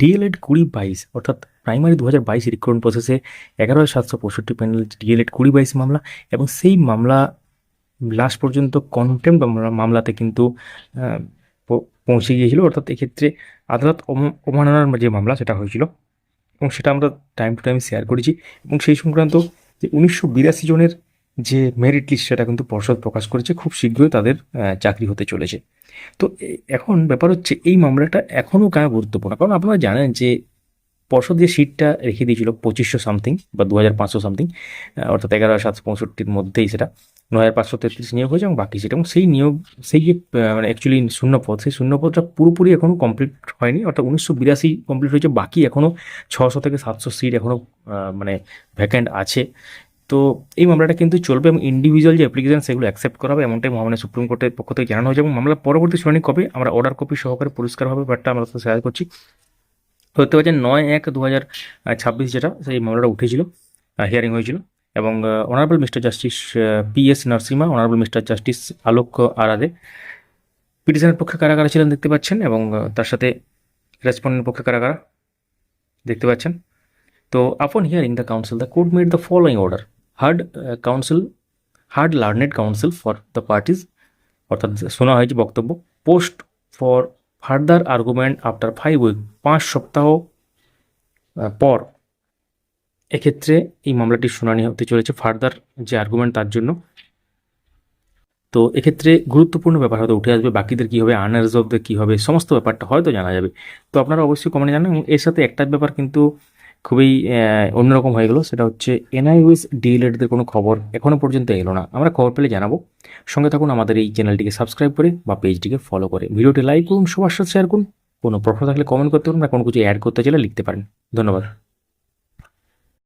D.El.Ed কুড়ি বাইশ, অর্থাৎ প্রাইমারি দু হাজার বাইশ রিক্রুটমেন্ট প্রসেসে এগারো সাতশো পঁয়ষট্টি প্যানেল ডিএলএড কুড়ি বাইশ মামলা এবং সেই মামলা লাস্ট পর্যন্ত কন্টেম্প মামলাতে কিন্তু পৌঁছে গিয়েছিল। অর্থাৎ এক্ষেত্রে আদালত অবমাননার যে মামলা সেটা হয়েছিল এবং সেটা আমরা টাইম টু টাইম শেয়ার করেছি এবং সেই সংক্রান্ত যে উনিশশো বিরাশি জনের যে মেরিট লিস্ট সেটা কিন্তু পর্ষদ প্রকাশ করেছে, খুব শীঘ্রই তাদের চাকরি হতে চলেছে। তো এখন ব্যাপার হচ্ছে এই মামলাটা এখনও কেন গুরুত্বপূর্ণ কারণ আপনারা জানেন যে পর্ষদ যে সিটটা রেখে দিয়েছিল পঁচিশশো সামথিং বা দু হাজার পাঁচশো সামথিং অর্থাৎ এগারো সাতশো পঁয়ষট্টির মধ্যেই সেটা ন হাজার পাঁচশো তেত্রিশ নিয়োগ হয়েছে এবং বাকি সেটা এবং সেই নিয়োগ, সেই যে মানে অ্যাকচুয়ালি শূন্য পদ সেই শূন্য পদটা পুরোপুরি এখনও কমপ্লিট হয়নি, অর্থাৎ উনিশশো বিরাশি কমপ্লিট হয়েছে, বাকি এখনও ছশো থেকে সাতশো সিট এখনও মানে ভ্যাকেন্ট আছে। তো এই মামলাটা কিন্তু চলবে এবং ইন্ডিভিজুয়াল যে অ্যাপ্লিকেশন সেগুলো অ্যাকসেপ্ট করা হবে, এমনটাই মহামান্য সুপ্রিম কোর্টের পক্ষ থেকে জানানো হয়েছে এবং মামলার পরবর্তী শুনানি কবে? আমরা অর্ডার কপি সহকারে পরিষ্কারভাবে ব্যাপারটা আমরা শেয়ার করছি। হতে পারছে নয় এক দু হাজার ছাব্বিশ যেটা, সেই মামলাটা উঠেছিল হিয়ারিং হয়েছিল। এবং honourable mister justice P S Narasimha honourable mister justice Alok Aradhe পিটিশনের পক্ষে কারা কারা ছিলেন দেখতে পাচ্ছেন এবং তার সাথে রেসপন্ডেন্টের পক্ষে কারা কারা দেখতে পাচ্ছেন। তো upon hearing the counsel the court made the following order heard counsel heard learned counsel for the parties অর্থাৎ শোনা হয়েছে বক্তব্য post for further argument after five week পাঁচ সপ্তাহ পর। এক্ষেত্রে এই মামলাটির শুনানি হতে চলেছে ফার্দার যে আর্গুমেন্ট তার জন্য। তো এক্ষেত্রে গুরুত্বপূর্ণ ব্যাপার হয়তো উঠে আসবে, বাকিদের কী হবে আনরিজলভদের কী হবে, সমস্ত ব্যাপারটা হয়তো জানা যাবে। তো আপনারা অবশ্যই কমেন্টে জানান এবং এর সাথে একটা ব্যাপার কিন্তু খুবই অন্যরকম হয়ে গেল। সেটা হচ্ছে এনআইউএস ডিএলএডদের কোনো খবর এখনও পর্যন্ত এলো না। আমরা খবর পেলে জানাব। সঙ্গে থাকুন আমাদের এই চ্যানেলটিকে সাবস্ক্রাইব করে বা পেজটিকে ফলো করে। ভিডিওটি লাইক করুন সবার সাথে শেয়ার করুন। কোনো প্রশ্ন থাকলে কমেন্ট করতে পারেন বা কোনো কিছু অ্যাড করতে চাইলে লিখতে পারেন। ধন্যবাদ।